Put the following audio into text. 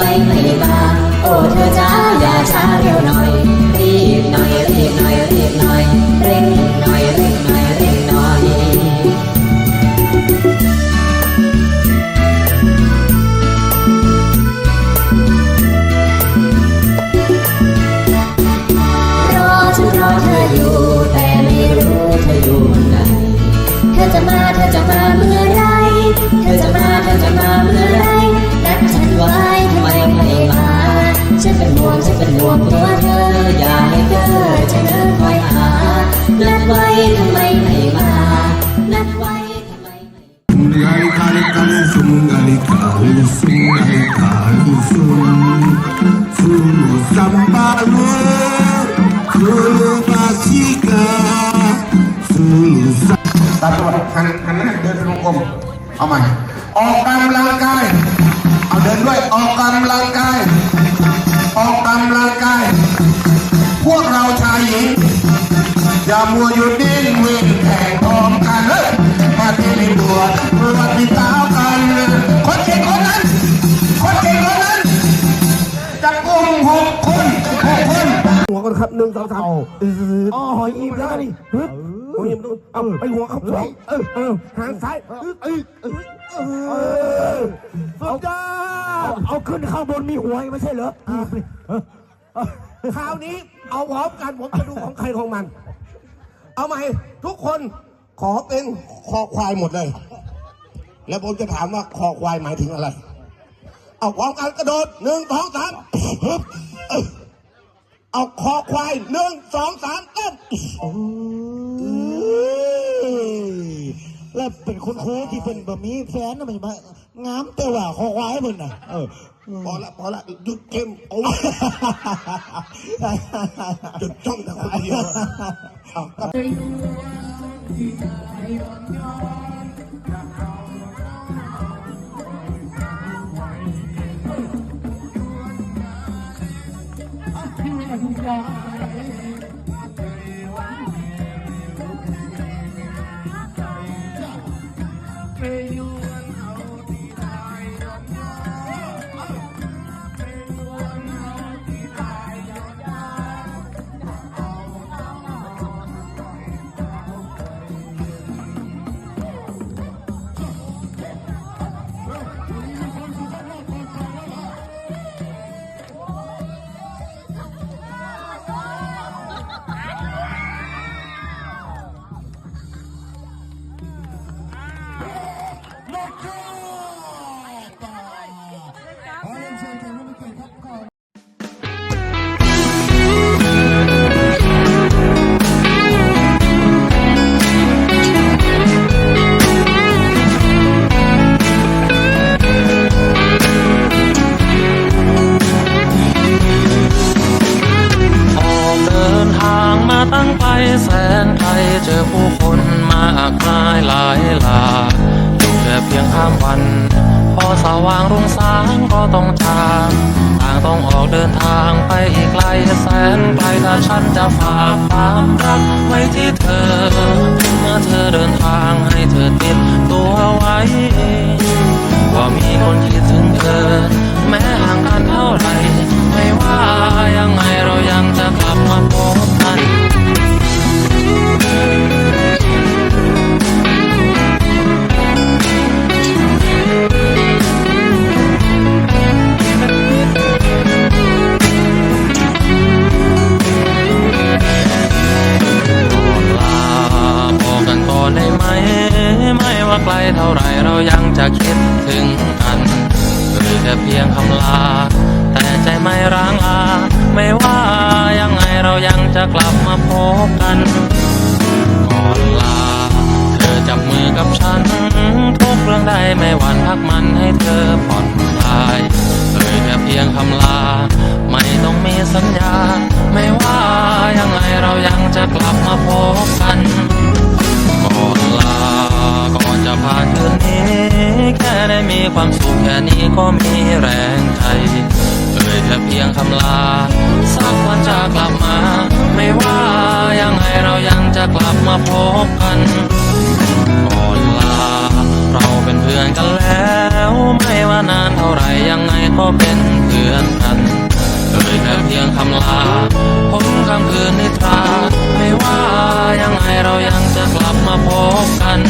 ไม่ไม่มาโอ้เธอจ้าอย่าช้าเร็วหน่อย รีบหน่อยรีบหน่อยรีบหน่อย เร่งหน่อยเร่งหน่อยเร่งหน่อยรอฉันรอเธออยู่แต่ไม่รู้เธออยู่ไหนเธอจะมาเธอจะมาเมื่อไรเธอจะมาเธอจะมาเมื่อไร ฉันไว้ทำไมไม่มาฉันเป็นห่วงฉันเป็นห่วงตัวเธออย่าให้เธอจะเดินคอยหานัดไว้ทำไมไม่มานัดไว้ทำไมไม่ Sungai kali kali sungai kali sungai kali sun Sulu sambalu Sulu basika Sulu ตาตัวหันหันหน้าเดินเป็นวงกลมเอาใหม่ออกกำลังกาย เอาเดินด้วยออกกำลังกาย ออกกำลังกาย พวกเราชายหญิง อย่ามัวอยู่นิ่งวิ่งแข่งพร้อมกันเฮ้ยมาที่นี่บวชบวชที่สาวกันคนเก่งคนนั้น คนเก่งคนนั้นจับกลุ่มหกคนหกคนหัวก่อนครับหนึ่งสองสามอ๋อหอยอิ่มแล้วนี่ฮึบหอยอิ่มเอาไปหัวเขาสองเออเออหางซ้ายเออเออเออเออสุดยอด เอาขึ้นข้างบนมีหัวอีกไม่ใช่เหรอคราวนี้เอาพร้อมกันผมจะดูของใครของมัน เอามาให้ทุกคนขอเป็นคอควายหมดเลย แล้วผมจะถามว่าคอควายหมายถึงอะไร เอาพร้อมกันกระโดดหนึ่งสองสามฮึบเออเอาคอควายหนึ่งสองสามเต้น แล้วเป็นคนโค้ที่เป็นแบบนี้แฟนน่ะไม่มางามแต่ว่าคอควายมันน่ะเออพอละพอละหยุดเกมโอ้ยหยุดจ้องแต่คนเดียวเอากลับอ ไกลแสนไกลเจอผู้คนมากมายหลายหลากอยู่แค่เพียงข้ามวัน พอสว่างรุ่งสางก็ต้องจากต่างต้องออกเดินทางไปอีกไกลแสนไกลถ้าฉันจะฝากความรักไว้ที่เธอ เมื่อเธอเดินทางให้เธอติดตัวไว้ ว่ามีคนคิดถึงเธอ ว่าไกลเท่าไรเรายังจะคิดถึงกันหรือแค่เพียงคำลา แต่ใจไม่ร้างลา ไม่ว่ายังไงเรายังจะกลับมาพบกันก่อนลา เธอจับมือกับฉัน ทุกเรื่องใดไม่หวั่นพักมันให้เธอผ่อนคลายเอ่ยแค่เพียงคำลา ไม่ต้องมีสัญญา ไม่ว่ายังไงเรายัง มีความสุขแค่นี้ก็มีแรงใจเอ่ยแค่เพียงคำลา สักวันจะกลับมา ไม่ว่ายังไงเรายังจะกลับมาพบกันก่อนลา เราเป็นเพื่อนกันแล้ว ไม่ว่านานเท่าไรยังไงก็เป็นเพื่อนกันเอ่ยแค่เพียงคำลาผมคำคืนนิทราไม่ว่ายังไงเรายังจะกลับมาพบกัน